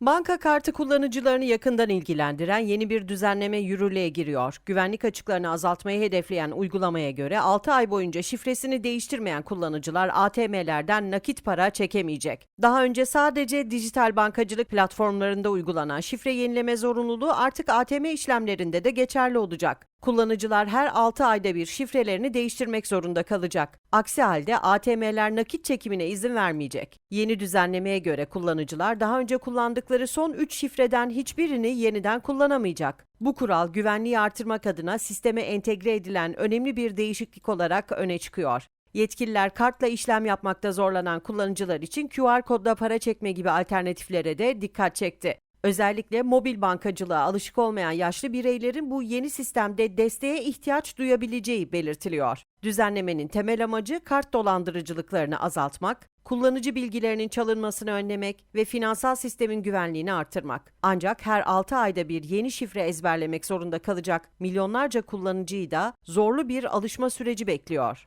Banka kartı kullanıcılarını yakından ilgilendiren yeni bir düzenleme yürürlüğe giriyor. Güvenlik açıklarını azaltmayı hedefleyen uygulamaya göre 6 ay boyunca şifresini değiştirmeyen kullanıcılar ATM'lerden nakit para çekemeyecek. Daha önce sadece dijital bankacılık platformlarında uygulanan şifre yenileme zorunluluğu artık ATM işlemlerinde de geçerli olacak. Kullanıcılar her 6 ayda bir şifrelerini değiştirmek zorunda kalacak. Aksi halde ATM'ler nakit çekimine izin vermeyecek. Yeni düzenlemeye göre kullanıcılar daha önce kullandıkları son 3 şifreden hiçbirini yeniden kullanamayacak. Bu kural güvenliği artırmak adına sisteme entegre edilen önemli bir değişiklik olarak öne çıkıyor. Yetkililer kartla işlem yapmakta zorlanan kullanıcılar için QR kodla para çekme gibi alternatiflere de dikkat çekti. Özellikle mobil bankacılığa alışık olmayan yaşlı bireylerin bu yeni sistemde desteğe ihtiyaç duyabileceği belirtiliyor. Düzenlemenin temel amacı kart dolandırıcılıklarını azaltmak, kullanıcı bilgilerinin çalınmasını önlemek ve finansal sistemin güvenliğini artırmak. Ancak her 6 ayda bir yeni şifre ezberlemek zorunda kalacak milyonlarca kullanıcıyı da zorlu bir alışma süreci bekliyor.